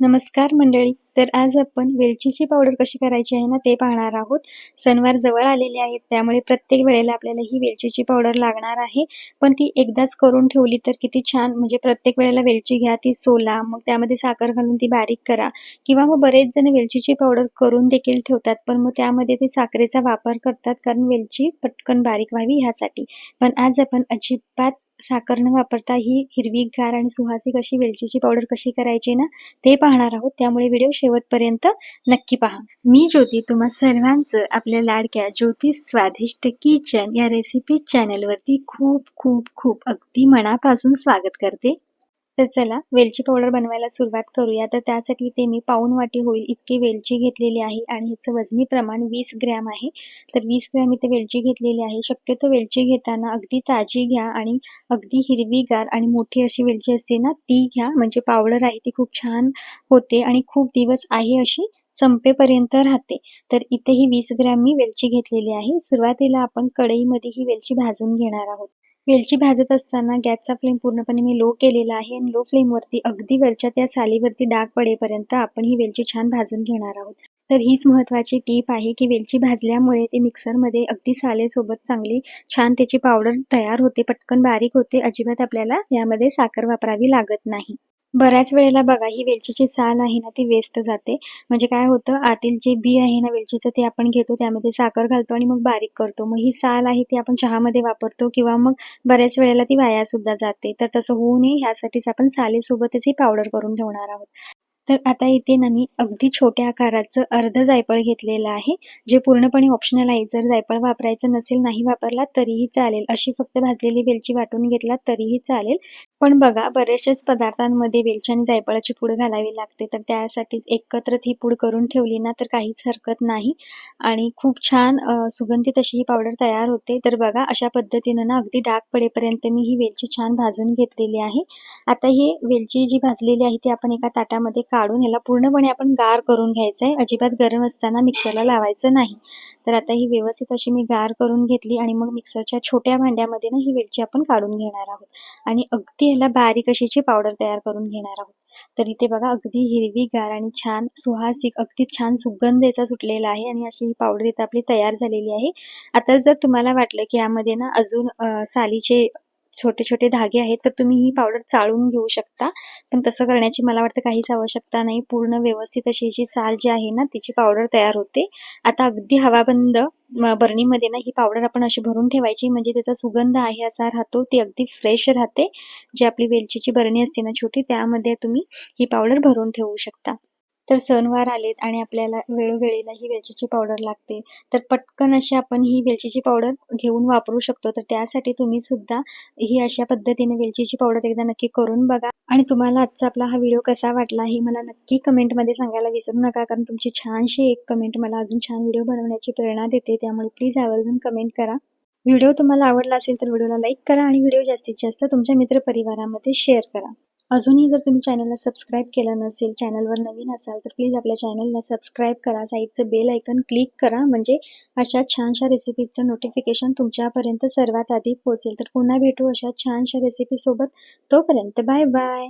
नमस्कार मंडळी. तर आज आपण वेलचीची पावडर कशी करायची आहे ना ते पाहणार आहोत. सणवार जवळ आलेले आहेत त्यामुळे प्रत्येक वेळेला आपल्याला ही वेलचीची पावडर लागणार आहे. पण ती एकदाच करून ठेवली तर किती छान म्हणजे प्रत्येक वेळेला वेलची घ्या ती सोला मग त्यामध्ये साखर घालून ती बारीक करा. किंवा मग बरेच जण वेलचीची पावडर करून देखील ठेवतात पण मग त्यामध्ये ते साखरेचा वापर करतात कारण वेलची पटकन बारीक व्हावी ह्यासाठी. पण आज आपण अजिबात साखर न वापरता ही हिरवीगार आणि सुहासिक अशी वेलचीची पावडर कशी करायची ना ते पाहणार आहोत. त्यामुळे व्हिडिओ शेवटपर्यंत नक्की पहा. मी ज्योती तुम्हा सर्वांचं आपल्या लाडक्या ज्योती स्वादिष्ट किचन या रेसिपी चॅनलवरती खूप खूप खूप अगदी मनापासून स्वागत करते. तर चला वेलची पावडर बनवायला सुरुवात करूया. तर त्यासाठी ते मी पाऊन वाटी होईल इतकी वेलची घेतलेली आहे आणि ह्याचं वजनी प्रमाण वीस ग्रॅम आहे. तर वीस ग्रॅम इथे वेलची घेतलेली आहे. शक्यतो वेलची घेताना अगदी ताजी घ्या आणि अगदी हिरवीगार आणि मोठी अशी वेलची असते ना ती घ्या. म्हणजे पावडर आहे ती खूप छान होते आणि खूप दिवस आहे अशी संपेपर्यंत राहते. तर इथे ही वीस ग्रॅम मी वेलची घेतलेली आहे. सुरुवातीला आपण कढईमध्ये ही वेलची भाजून घेणार आहोत. वेलची भाजत असताना गॅसचा फ्लेम पूर्णपणे मी लो केलेला आहे आणि लो फ्लेमवरती अगदी वरच्या त्या सालीवरती डाग पडेपर्यंत आपण ही वेलची छान भाजून घेणार आहोत. तर हीच महत्त्वाची टीप आहे की वेलची भाजल्यामुळे ते मिक्सरमध्ये अगदी सालेसोबत चांगली छान त्याची पावडर तयार होते पटकन बारीक होते अजिबात आपल्याला यामध्ये साखर वापरावी लागत नाही. बऱ्याच वेळेला बघा ही वेलचीची साल आहे ना ती वेस्ट जाते. म्हणजे काय होतं आतील जे बी आहे ना वेलचीचं ते आपण घेतो त्यामध्ये साखर घालतो आणि मग बारीक करतो. मग ही साल आहे ती आपण चहामध्ये वापरतो किंवा मग बऱ्याच वेळेला ती वाया सुद्धा जाते. तर तसं होऊ नये ह्यासाठीच आपण सालेसोबतच ही पावडर करून ठेवणार आहोत. तर आता इथे ना मी अगदी छोट्या आकाराचं अर्ध जायफळ घेतलेलं आहे. जे पूर्णपणे ऑप्शनल आहे. जर जायफळ वापरायचं नसेल नाही वापरला तरीही चालेल. अशी फक्त भाजलेली वेलची वाटून घेतला तरीही चालेल. पण बघा बरेचसेच पदार्थांमध्ये वेलची आणि जायफळाची पूड घालावी लागते. तर त्यासाठीच एकत्र ही पूड करून ठेवली ना तर काहीच हरकत नाही. आणि खूप छान सुगंधित अशी ही पावडर तयार होते. तर बघा अशा पद्धतीनं ना अगदी डाग पडेपर्यंत मी ही वेलची छान भाजून घेतलेली आहे. आता ही वेलची जी भाजलेली आहे ती आपण एका ताटामध्ये का काढून ह्याला पूर्णपणे आपण गार करून घ्यायचं आहे अजिबात गरम असताना मिक्सरला लावायचं नाही. तर आता ही व्यवस्थित अशी मी गार करून घेतली आणि मग मिक्सरच्या छोट्या भांड्यामध्ये ना ही वेलची आपण काढून घेणार आहोत. आणि अगदी ह्याला बारीक अशीची पावडर तयार करून घेणार आहोत. तर इथे बघा अगदी हिरवी गार आणि छान सुहासिक अगदी छान सुगंध याचा सुटलेला आहे आणि अशी ही पावडर इथं आपली तयार झालेली आहे. आता जर तुम्हाला वाटलं की यामध्ये ना अजून सालीचे छोटे छोटे धागे आहेत तर तुम्ही ही पावडर चाळून घेऊ शकता. पण तसं करण्याची मला वाटतं काहीच आवश्यकता नाही. पूर्ण व्यवस्थित अशी जी साल जी आहे ना तिची पावडर तयार होते. आता अगदी हवाबंद बरणीमध्ये ना ही पावडर आपण अशी भरून ठेवायची. म्हणजे त्याचा सुगंध आहे असा राहतो ती अगदी फ्रेश राहते. जी आपली वेलचीची बरणी असते ना छोटी त्यामध्ये तुम्ही ही पावडर भरून ठेवू शकता. तर सणवार आलेत आणि आपल्याला वेळोवेळीला ही वेलचीची पावडर लागते. तर पटकन अशी आपण ही वेलचीची पावडर घेऊन वापरू शकतो. तर त्यासाठी तुम्ही सुद्धा ही अशा पद्धतीने वेलचीची पावडर एकदा नक्की करून बघा. आणि तुम्हाला आजचा आपला हा व्हिडिओ कसा वाटला हे मला नक्की कमेंटमध्ये सांगायला विसरू नका. कारण तुमची छानशी एक कमेंट मला अजून छान व्हिडिओ बनवण्याची प्रेरणा देते. त्यामुळे प्लीज आवर्जून कमेंट करा. व्हिडिओ तुम्हाला आवडला असेल तर व्हिडिओला लाईक करा आणि व्हिडिओ जास्तीत जास्त तुमच्या मित्रपरिवारामध्ये शेअर करा. अजूनही जर तुम्ही चॅनलला सबस्क्राईब केलं नसेल चॅनलवर नवीन असाल तर प्लीज आपल्या चॅनलला सबस्क्राईब करा. साईडचं बेल ऐकन क्लिक करा. म्हणजे अशा छानशा रेसिपीजचं नोटिफिकेशन तुमच्यापर्यंत सर्वात आधी पोहोचेल. तर पुन्हा भेटू अशा छानशा रेसिपीसोबत तोपर्यंत बाय बाय